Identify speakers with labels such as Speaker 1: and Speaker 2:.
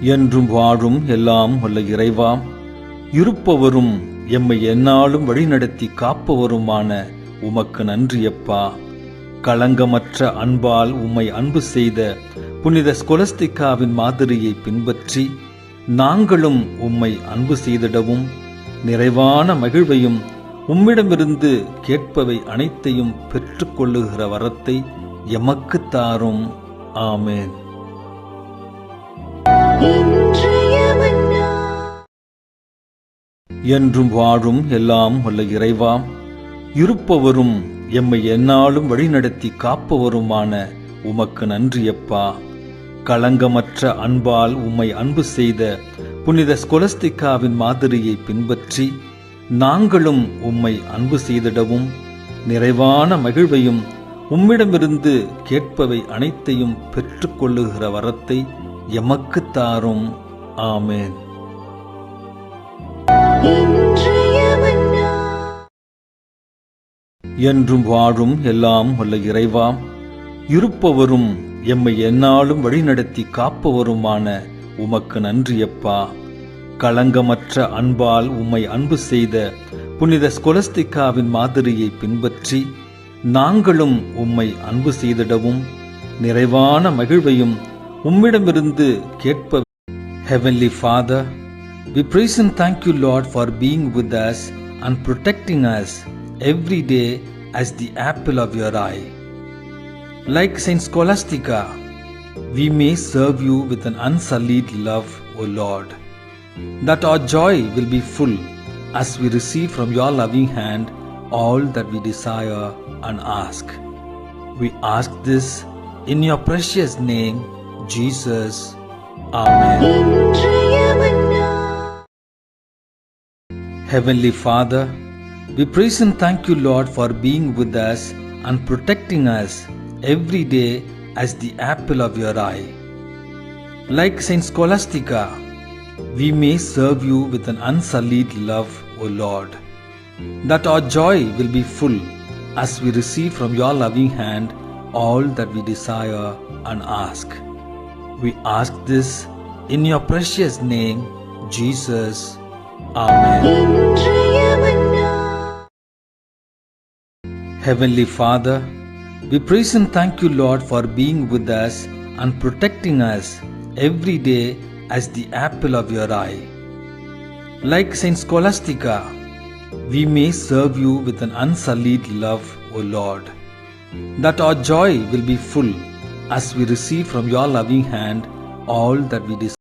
Speaker 1: என்றும் வாழும் எல்லாம் வல்ல இறைவாம் இருப்பவரும் எம்மை எந்நாளும் வழிநடத்தி காப்பவருமான உமக்கு நன்றியப்பா. களங்கமற்ற அன்பால் உம்மை அன்பு செய்த புனித ஸ்கொலஸ்திகாவின் மாதிரியை பின்பற்றி நாங்களும் உம்மை அன்பு செய்திடவும். நிறைவான மகிழ்வையும் உம்மிடமிருந்து கேட்பவை அனைத்தையும் பெற்றுக்கொள்ளுகிற வரத்தை எமக்குத் தாரும். ஆமேன். என்றும் வாழும் எல்லாம் வல்ல இறைவாம் இருப்பவரும் எம்மை எந்நாளும் வழிநடத்தி காப்பவருமான உமக்கு நன்றியப்பா. களங்கமற்ற அன்பால் உம்மை அன்பு செய்த புனித ஸ்கொலஸ்திகாவின் மாதிரியை பின்பற்றி நாங்களும் உம்மை அன்பு செய்திடவும். நிறைவான மகிழ்வையும் உம்மிடமிருந்து கேட்பவை அனைத்தையும் பெற்றுக்கொள்ளுகிற வரத்தை எமக்கு தாரும். ஆமேன். என்றும் வாழும் எல்லாம் வல்ல இறைவாம் இருப்பவரும் எம்மை எந்நாளும் வழிநடத்தி காப்பவருமான உமக்கு நன்றியப்பா. களங்கமற்ற அன்பால் உம்மை அன்பு செய்த புனித ஸ்கொலஸ்திகாவின் மாதிரியை பின்பற்றி நாங்களும் உம்மை அன்பு செய்திடவும் நிறைவான மகிழ்வையும் உம்மிடமிருந்து கேட்ப. Heavenly father we praise and thank for Lord, with us with us and every day as the apple of your eye. Like Saint Scholastica, we may serve you with an unsullied love, O Lord, that our joy will be full as we receive from your loving hand all that we desire and ask. We ask this in your precious name, Jesus. Amen. Heavenly Father, we praise and thank you, Lord, for being with us and protecting us every day as the apple of your eye. Like Saint Scholastica, we may serve you with an unsullied love, O Lord, that our joy will be full as we receive from your loving hand all that we desire and ask. We ask this in your precious name, Jesus. Amen. Heavenly Father, we praise and thank you, Lord, for being with us and protecting us every day as the apple of your eye. Like Saint Scholastica, we may serve you with an unsullied love, O Lord, that our joy will be full as we receive from your loving hand all that we desire.